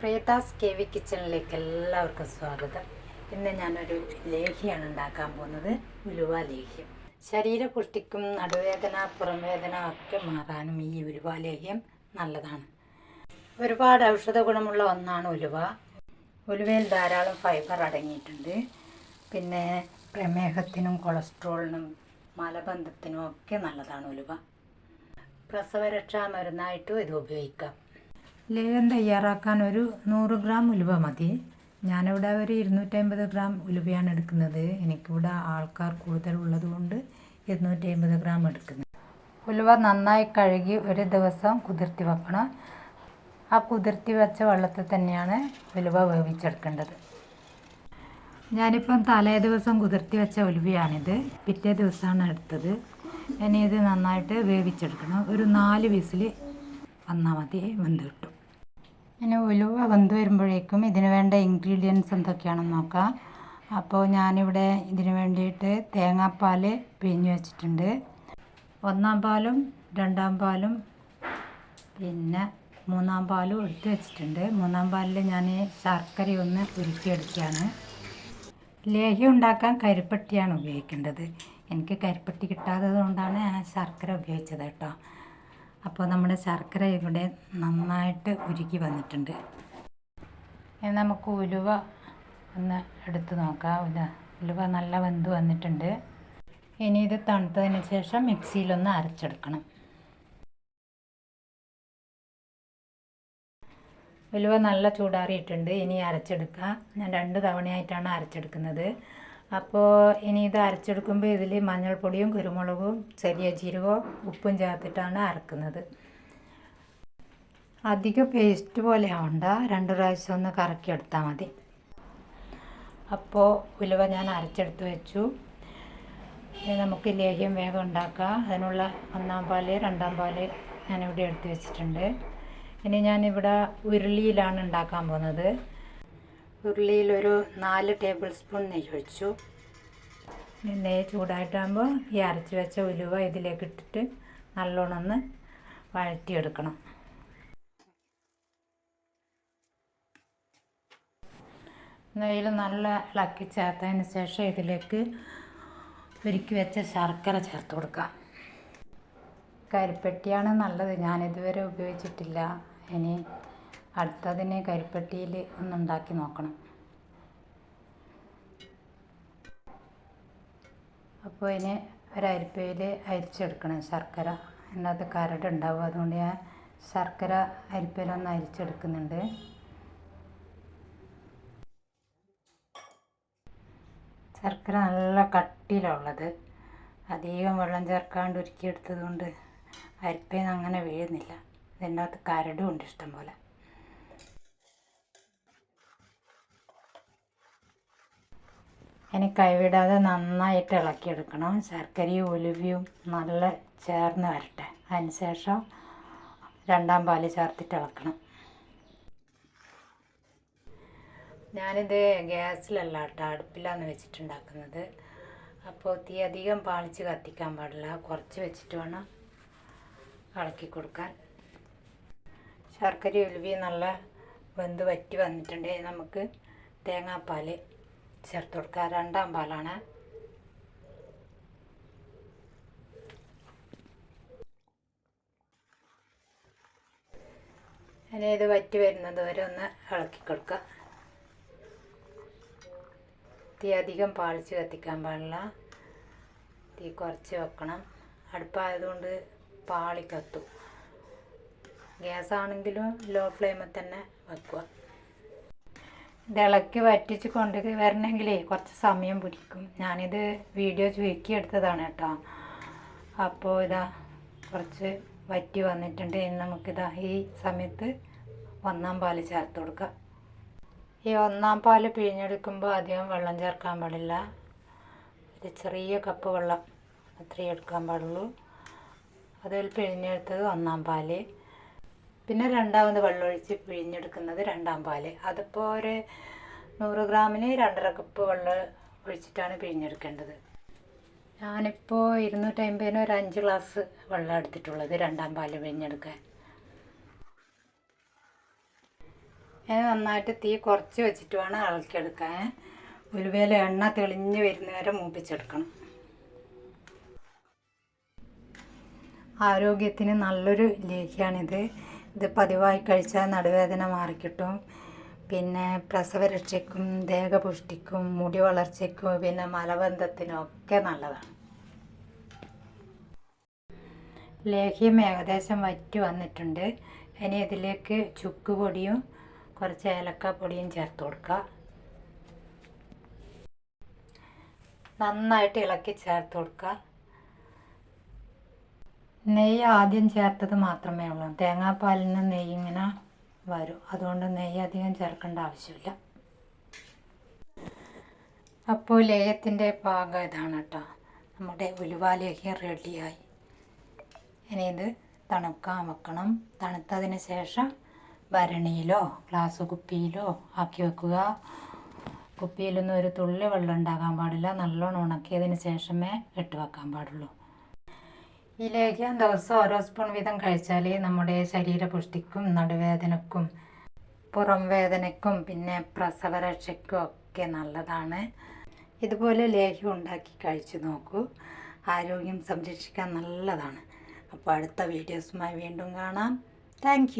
പ്രിയതാസ് K V കിച്ചണിലേക്ക് എല്ലാവർക്കും സ്വാഗതം. ഇന്ന് ഞാനൊരു ലേഹ്യാണ് ഉണ്ടാക്കാൻ പോകുന്നത് ഉലുവ ലേഹ്യം. ശരീരപുഷ്ടിക്കും നടുവേദന പുറംവേദന ഒക്കെ മാറാനും ഈ ഉലുവ ലേഹ്യം നല്ലതാണ്. ഒരുപാട് ഔഷധ ഗുണമുള്ള ഒന്നാണ് ഉലുവ. ഉലുവയിൽ ധാരാളം ഫൈബർ അടങ്ങിയിട്ടുണ്ട്. പിന്നെ പ്രമേഹത്തിനും കൊളസ്ട്രോളിനും മലബന്ധത്തിനും ഒക്കെ നല്ലതാണ് ഉലുവ. പ്രസവരക്ഷാ മരുന്നായിട്ടും ഇത് ഉപയോഗിക്കാം. ലേഹം തയ്യാറാക്കാൻ ഒരു നൂറ് ഗ്രാം ഉലുവ മതി. ഞാനിവിടെ ഒരു ഇരുന്നൂറ്റമ്പത് ഗ്രാം ഉലുവയാണ് എടുക്കുന്നത്. എനിക്കിവിടെ ആൾക്കാർ കൂടുതൽ ഉള്ളതുകൊണ്ട് ഇരുന്നൂറ്റി അമ്പത് ഗ്രാം എടുക്കുന്നത്. ഉലുവ നന്നായി കഴുകി ഒരു ദിവസം കുതിർത്തി വെക്കണം. ആ കുതിർത്തി വെച്ച വെള്ളത്തിൽ തന്നെയാണ് ഉലുവ വേവിച്ചെടുക്കേണ്ടത്. ഞാനിപ്പം തലേ ദിവസം കുതിർത്തി വെച്ച ഉലുവയാണിത്. പിറ്റേ ദിവസമാണ് എടുത്തത്. ഇനി ഇത് നന്നായിട്ട് വേവിച്ചെടുക്കണം. ഒരു നാല് വിസിൽ വന്നാൽ മതി വെന്ത് കിട്ടും. ഇനി ഉലുവ വെന്ത് വരുമ്പോഴേക്കും ഇതിന് വേണ്ട ഇൻഗ്രീഡിയൻസ് എന്തൊക്കെയാണെന്ന് നോക്കാം. അപ്പോൾ ഞാനിവിടെ ഇതിന് വേണ്ടിയിട്ട് തേങ്ങാപ്പാൽ പിഴിഞ്ഞ് വെച്ചിട്ടുണ്ട്. ഒന്നാം പാലും രണ്ടാം പാലും പിന്നെ മൂന്നാം പാലും എടുത്ത് വെച്ചിട്ടുണ്ട്. മൂന്നാം പാലിൽ ഞാൻ ശർക്കര ഒന്ന് ഉരുക്കിയെടുക്കുകയാണ്. ലേഹ്യം ഉണ്ടാക്കാൻ കരിപ്പട്ടിയാണ് ഉപയോഗിക്കേണ്ടത്. എനിക്ക് കരിപ്പട്ടി കിട്ടാത്തത് കൊണ്ടാണ് ഞാൻ ശർക്കര ഉപയോഗിച്ചത് കേട്ടോ. അപ്പോൾ നമ്മുടെ ശർക്കര ഇവിടെ നന്നായിട്ട് ഉരുക്കി വന്നിട്ടുണ്ട്. ഇനി നമുക്ക് ഉലുവ ഒന്ന് എടുത്ത് നോക്കാം. ഉല ഉലുവ നല്ല വെന്ത് വന്നിട്ടുണ്ട്. ഇനി ഇത് തണുത്തതിന് ശേഷം മിക്സിയിലൊന്ന് അരച്ചെടുക്കണം. ഉലുവ നല്ല ചൂടാറിയിട്ടുണ്ട്. ഇനി അരച്ചെടുക്കാം. ഞാൻ രണ്ട് തവണയായിട്ടാണ് അരച്ചെടുക്കുന്നത്. അപ്പോൾ ഇനി ഇത് അരച്ചെടുക്കുമ്പോൾ ഇതിൽ മഞ്ഞൾപ്പൊടിയും കുരുമുളകും ചെറിയ ജീരകവും ഉപ്പും ചേർത്തിട്ടാണ് അരക്കുന്നത്. അധികം പേസ്റ്റ് പോലെ ആവണ്ട. രണ്ട് പ്രാവശ്യം ഒന്ന് കറക്കിയെടുത്താൽ മതി. അപ്പോൾ ഉലുവ ഞാൻ അരച്ചെടുത്ത് വെച്ചു. നമുക്ക് ലേഹ്യം വേഗം ഉണ്ടാക്കാം. അതിനുള്ള ഒന്നാം പാൽ രണ്ടാം പാൽ ഞാനിവിടെ എടുത്ത് വെച്ചിട്ടുണ്ട്. ഇനി ഞാനിവിടെ ഉരുളിയിലാണ് ഉണ്ടാക്കാൻ പോകുന്നത്. ഉരുളിയിൽ ഒരു നാല് ടേബിൾ സ്പൂൺ നെയ്യ് ഒഴിച്ചു. ഇനി നെയ്യ് ചൂടായിട്ടാകുമ്പോൾ ഈ അരച്ച് വെച്ച ഉലുവ ഇതിലേക്ക് ഇട്ടിട്ട് നല്ലോണം ഒന്ന് വഴറ്റിയെടുക്കണം. നെയ്യിൽ നല്ല ഇളക്കി ചേർത്തതിന് ശേഷം ഇതിലേക്ക് ഒരുക്കി വെച്ച ശർക്കര ചേർത്ത് കൊടുക്കാം. കരിപ്പെട്ടിയാണ് നല്ലത്. ഞാനിതുവരെ ഉപയോഗിച്ചിട്ടില്ല. ഇനി അടുത്തതിന് കരിപ്പെട്ടിയിൽ ഒന്നുണ്ടാക്കി നോക്കണം. അപ്പോൾ ഇനി ഒരരിപ്പയിൽ അരിച്ചെടുക്കണം ശർക്കര. അതിനകത്ത് കരടുണ്ടാവും അതുകൊണ്ട് ഞാൻ ശർക്കര അരിപ്പയിലൊന്ന് അരിച്ചെടുക്കുന്നുണ്ട്. ശർക്കര നല്ല കട്ടിയിലുള്ളത് അധികം വെള്ളം ചേർക്കാണ്ട് ഉരുക്കിയെടുത്തത് കൊണ്ട് അരിപ്പയിൽ അങ്ങനെ വീഴുന്നില്ല ഇതിന്റെ അകത്ത് കരടും ഉണ്ട് ഇഷ്ടം പോലെ ഇനി കൈവിടാതെ നന്നായിട്ട് ഇളക്കിയെടുക്കണം. ശർക്കരയും ഉലുവയും നല്ല ചേർന്ന് വരട്ടെ. അതിനുശേഷം രണ്ടാം പാൽ ചേർത്തിട്ട് ഇളക്കണം. ഞാനിത് ഗ്യാസിലല്ല കേട്ടോ അടുപ്പിലാന്ന് വെച്ചിട്ടുണ്ടാക്കുന്നത്. അപ്പോൾ തീ അധികം പാളിച്ച് കത്തിക്കാൻ പാടില്ല. കുറച്ച് വെച്ചിട്ട് വേണം ഇളക്കി കൊടുക്കാൻ. ശർക്കര ഉലുവി നല്ല വെന്ത് വറ്റി വന്നിട്ടുണ്ടെങ്കിൽ നമുക്ക് തേങ്ങാപ്പാൽ ചേർത്ത് കൊടുക്കുക രണ്ടാം പാലാണ്. ഇനി ഇത് വറ്റി വരുന്നത് വരെ ഒന്ന് ഇളക്കി കൊടുക്കുക. തീ അധികം പാളിച്ച് കത്തിക്കാൻ പാടില്ല. തീ കുറച്ച് വെക്കണം. അടുപ്പായതുകൊണ്ട് പാളി കത്തും. ഗ്യാസ് ആണെങ്കിലും ലോ ഫ്ലെയിമിൽ തന്നെ വെക്കുക. ഇത് വറ്റിച്ച് കൊണ്ട് വരണമെങ്കിലേ കുറച്ച് സമയം പിടിക്കും. ഞാനിത് വീഡിയോ ചുരുക്കി എടുത്തതാണ് കേട്ടോ. അപ്പോൾ ഇതാ കുറച്ച് വറ്റി വന്നിട്ടുണ്ട്. ഇനി നമുക്കിതാ ഈ സമയത്ത് ഒന്നാം പാൽ ചേർത്ത് കൊടുക്കാം. ഈ ഒന്നാം പാൽ പിഴിഞ്ഞെടുക്കുമ്പോൾ അധികം വെള്ളം ചേർക്കാൻ പാടില്ല. ഒരു ചെറിയ കപ്പ് വെള്ളം അത്രയും എടുക്കാൻ പാടുള്ളൂ. അതിൽ പിഴിഞ്ഞെടുത്തത് ഒന്നാം പാൽ. പിന്നെ രണ്ടാമത് വെള്ളമൊഴിച്ച് പിഴിഞ്ഞെടുക്കുന്നത് രണ്ടാം പാൽ. അതിപ്പോൾ ഒരു നൂറ് ഗ്രാമിന് രണ്ടര കപ്പ് വെള്ളം ഒഴിച്ചിട്ടാണ് പിഴിഞ്ഞെടുക്കേണ്ടത്. ഞാനിപ്പോൾ ഇരുന്നൂറ്റമ്പതിന് ഒരു അഞ്ച് ഗ്ലാസ് വെള്ളം എടുത്തിട്ടുള്ളത് രണ്ടാം പാൽ പിഴിഞ്ഞെടുക്കാൻ. ഞാൻ നന്നായിട്ട് തീ കുറച്ച് വെച്ചിട്ട് വേണം ഇളക്കിയെടുക്കാൻ. ഉലുവേല എണ്ണ തെളിഞ്ഞ് വരുന്നവരെ മൂപ്പിച്ചെടുക്കണം. ആരോഗ്യത്തിന് നല്ലൊരു ലേഹ്യമാണിത് ഇത് പതിവായി കഴിച്ചാൽ നടുവേദന മാറിക്കിട്ടും. പിന്നെ പ്രസവരക്ഷയ്ക്കും ദേഹപുഷ്ടിക്കും മുടി വളർച്ചയ്ക്കും പിന്നെ മലബന്ധത്തിനും ഒക്കെ നല്ലതാണ്. ലേഹ്യം ഏകദേശം വറ്റി വന്നിട്ടുണ്ട്. ഇനി ഇതിലേക്ക് ചുക്ക് പൊടിയും കുറച്ച് ഏലക്കാപ്പൊടിയും ചേർത്ത് കൊടുക്കുക. നന്നായിട്ട് ഇളക്കി ചേർത്ത് കൊടുക്കുക. നെയ്യ് ആദ്യം ചേർത്തത് മാത്രമേ ഉള്ളൂ. തേങ്ങാപ്പാലിൽ നിന്ന് നെയ്യ് ഇങ്ങനെ വരും. അതുകൊണ്ട് നെയ്യ് അധികം ചേർക്കേണ്ട ആവശ്യമില്ല. അപ്പോൾ ലേഹത്തിന്റെ പാകം ഇതാണ് കേട്ടോ. നമ്മുടെ ഉലുവാലേഹ്യം റെഡിയായി. ഇനി ഇത് തണുക്കാൻ വെക്കണം. തണുത്തതിന് ശേഷം ഭരണിയിലോ ഗ്ലാസ് കുപ്പിയിലോ ആക്കി വെക്കുക. കുപ്പിയിലൊന്നും ഒരു തുള്ളി വെള്ളം ഉണ്ടാകാൻ പാടില്ല. നല്ലോണം ഉണക്കിയതിന് ശേഷമേ ഇട്ട് വെക്കാൻ പാടുള്ളൂ. ഈ ദിവസം ഓരോ സ്പൂൺ വീതം കഴിച്ചാൽ നമ്മുടെ ശരീരപുഷ്ടിക്കും നടുവേദനക്കും പുറം വേദനയ്ക്കും പിന്നെ പ്രസവരക്ഷയ്ക്കും ഒക്കെ നല്ലതാണ്. ഇതുപോലെ ലേഹ്യം ഉണ്ടാക്കി കഴിച്ചു നോക്കൂ. ആരോഗ്യം സംരക്ഷിക്കാൻ നല്ലതാണ്. അപ്പോൾ അടുത്ത വീഡിയോസുമായി വീണ്ടും കാണാം. താങ്ക്